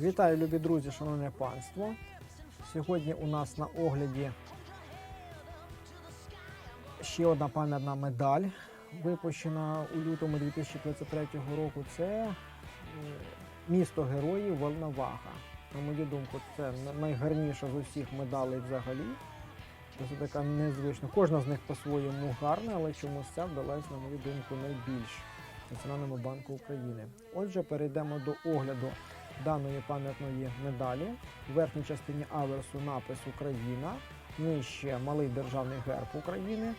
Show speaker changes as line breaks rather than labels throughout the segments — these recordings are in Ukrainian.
Вітаю, любі друзі, шановне панство. Сьогодні у нас на огляді ще одна пам'ятна медаль, випущена у лютому 2023 року. Це е, місто героїв Волноваха. На мою думку, це найгарніша з усіх медалей взагалі. Це така незвична. Кожна з них по-своєму гарна, але чомусь ця вдалась, на мою думку, найбільш Національному банку України. Отже, перейдемо до огляду даної пам'ятної медалі. В верхній частині аверсу напис Україна, нижче малий державний герб України,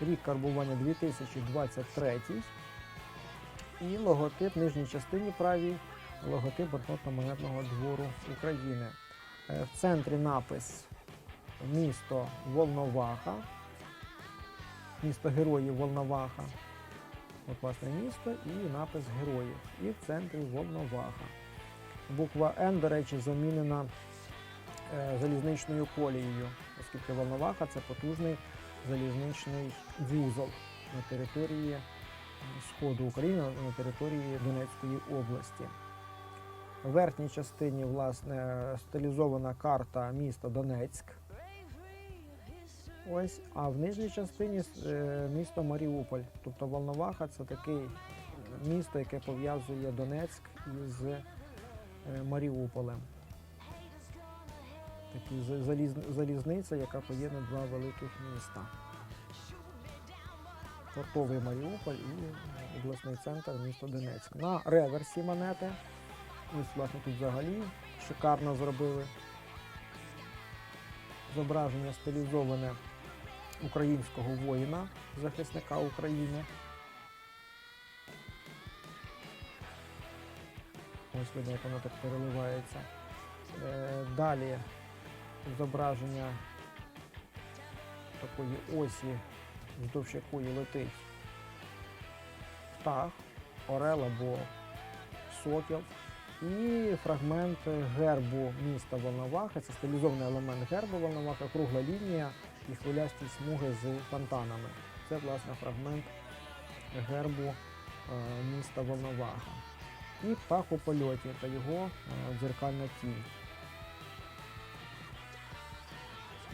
рік карбування 2023 і логотип в нижній частині правій логотип банкнотно-монетного двору України. Е, В центрі напис місто Волноваха, місто героїв Волноваха. От, власне, місто і напис героїв. І в центрі Волноваха. Буква Н, до речі, замінена е, залізничною колією, оскільки Волноваха це потужний залізничний вузол на території е, Сходу України, на території Донецької області. В верхній частині власне стилізована карта міста Донецьк. Ось, а в нижній частині е, місто Маріуполь. Тобто Волноваха це таке місто, яке пов'язує Донецьк із Маріуполем. Такі за- заліз- залізниця, яка поєднує два великих міста. Портовий Маріуполь і обласний центр місто Донецьк. На реверсі монети. Ось, власне, тут взагалі шикарно зробили зображення стилізоване українського воїна, захисника України. Ось видно, як воно так переливається. Е, Далі зображення такої осі, вздовж якої летить птах, орел або сокіл. І фрагмент гербу міста Волноваха. Це стилізований елемент гербу Волноваха, кругла лінія і хвилясті смуги з фонтанами. Це, власне, фрагмент гербу е, міста Волноваха. І птах у польоті та його е, дзеркальна тінь.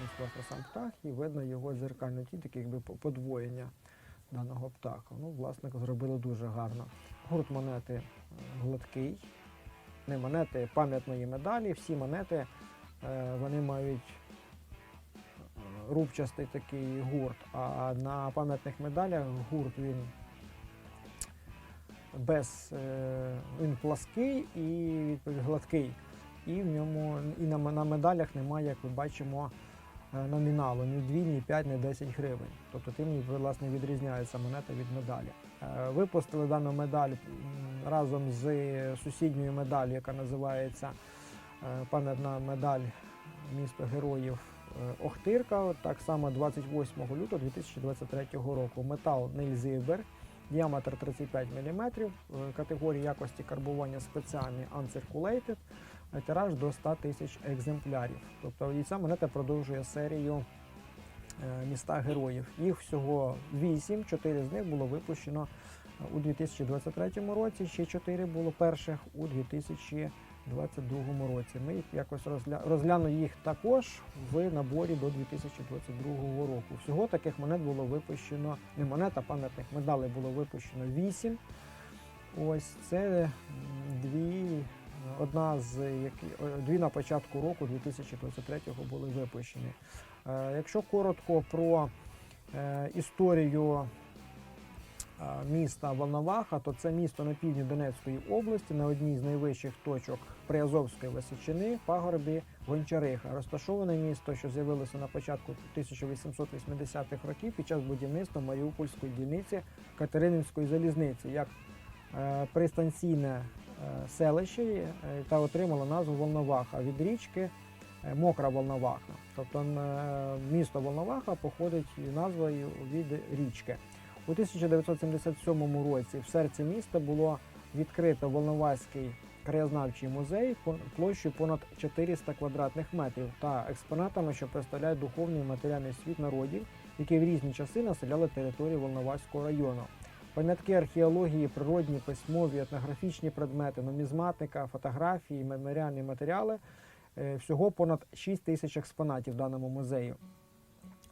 Ось, власне, сам птах і видно його дзеркальну тінь, таке якби по- подвоєння даного птаха. Ну, власне, зробили дуже гарно. Гурт монети е, гладкий, не монети пам'ятної медалі. Всі монети е, вони мають рубчастий такий гурт, а на пам'ятних медалях гурт він без е, він плаский і відповідь гладкий. І в ньому і на, на медалях немає, як ми бачимо, е, номіналу ні 2, ні 5, ні 10 гривень. Тобто тим власне відрізняється монета від медалі. Е, Випустили дану медаль разом з сусідньою медаллю, яка називається пам'ятна медаль місто героїв Охтирка. Так само 28 лютого 2023 року. Метал Нильзибер, діаметр 35 мм, категорії якості карбування спеціальні Uncirculated, е, тираж до 100 тисяч екземплярів. Тобто і ця монета продовжує серію е, міста героїв. Їх всього 8, 4 з них було випущено е, у 2023 році, ще 4 було перших у 2022 році. Ми їх якось розгля... розглянули їх також в наборі до 2022 року. Всього таких монет було випущено, не монет, а пам'ятних медалей було випущено 8. Ось це дві, одна з які дві на початку року 2023-го були випущені. Е, Якщо коротко про е, історію е, міста Волноваха, то це місто на півдні Донецької області, на одній з найвищих точок Приазовської Височини, пагорбі Гончариха. Розташоване місто, що з'явилося на початку 1880-х років під час будівництва Маріупольської дільниці Катерининської залізниці, як е, пристанційне е, селище е, та отримало назву Волноваха від річки Мокра Волноваха. Тобто місто Волноваха походить назвою від річки. У 1977 році в серці міста було відкрито Волноваський краєзнавчий музей площею понад 400 квадратних метрів та експонатами, що представляють духовний і матеріальний світ народів, які в різні часи населяли територію Волноваського району. Пам'ятки археології, природні, письмові, етнографічні предмети, нумізматика, фотографії, меморіальні матеріали. Е, Всього понад 6 тисяч експонатів в даному музеї.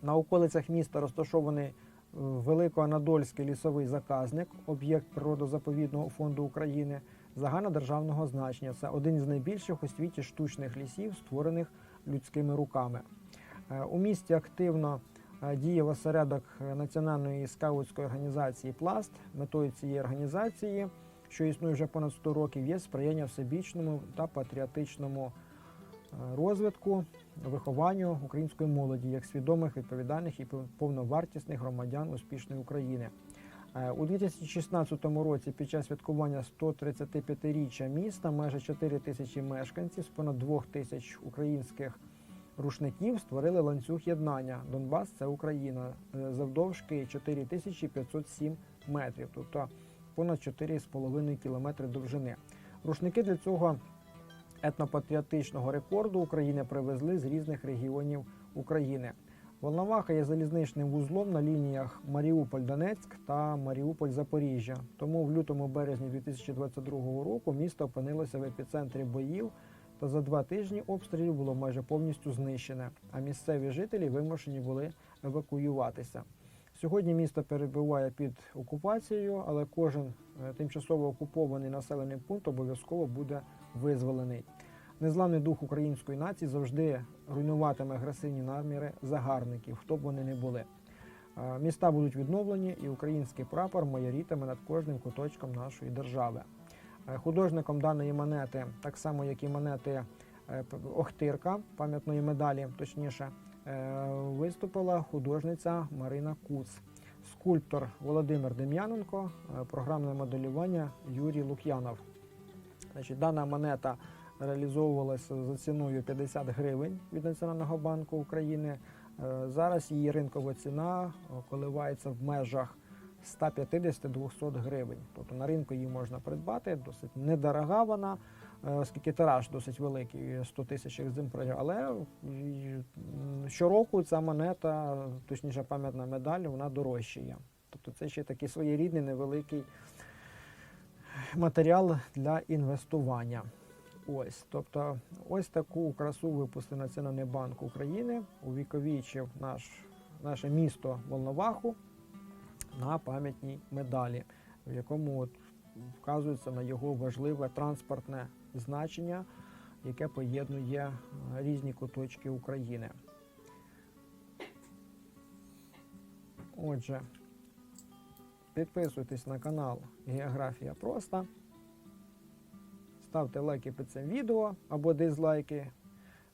На околицях міста розташований е, Великоанадольський лісовий заказник, об'єкт природозаповідного фонду України загальнодержавного значення. Це один із найбільших у світі штучних лісів, створених людськими руками. Е, У місті активно е, діє осередок е, національної скаутської організації Пласт. Метою цієї організації, що існує вже понад 100 років, є сприяння всебічному та патріотичному розвитку, вихованню української молоді як свідомих, відповідальних і повновартісних громадян успішної України. Е, У 2016 році під час святкування 135-річчя міста майже 4 тисячі мешканців з понад 2 тисяч українських рушників створили ланцюг єднання. Донбас це Україна е, завдовжки 4507 метрів, тобто понад 4,5 кілометри довжини. Рушники для цього етнопатріотичного рекорду України привезли з різних регіонів України. Волноваха є залізничним вузлом на лініях Маріуполь-Донецьк та Маріуполь-Запоріжжя. Тому в лютому березні 2022 року місто опинилося в епіцентрі боїв та за два тижні обстрілів було майже повністю знищене, а місцеві жителі вимушені були евакуюватися. Сьогодні місто перебуває під окупацією, але кожен е, тимчасово окупований населений пункт обов'язково буде визволений. Незламний дух української нації завжди руйнуватиме агресивні наміри загарбників, хто б вони не були. Е, Міста будуть відновлені, і український прапор майорітиме над кожним куточком нашої держави. Е, Художником даної монети, так само як і монети е, Охтирка, пам'ятної медалі, точніше, виступила художниця Марина Куц, скульптор Володимир Дем'яненко, програмне моделювання Юрій Лук'янов. Значить, дана монета реалізовувалася за ціною 50 гривень від Національного банку України. Е, Зараз її ринкова ціна е, коливається в межах 150-200 гривень. Тобто на ринку її можна придбати, досить недорога вона, е, оскільки тираж досить великий 100 тисяч екземплярів. Але щороку ця монета, точніше пам'ятна медаль, вона дорожчає. Тобто це ще такий своєрідний невеликий матеріал для інвестування. Ось, тобто, ось таку красу випустив Національний банк України, увіковічив наш, наше місто Волноваху на пам'ятній медалі, в якому от вказується на його важливе транспортне значення, яке поєднує е, різні куточки України. Отже, підписуйтесь на канал Географія Проста. Ставте лайки під цим відео або дизлайки.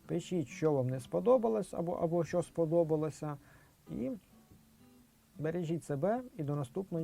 Пишіть, що вам не сподобалось або, або що сподобалося. І бережіть себе і до наступної.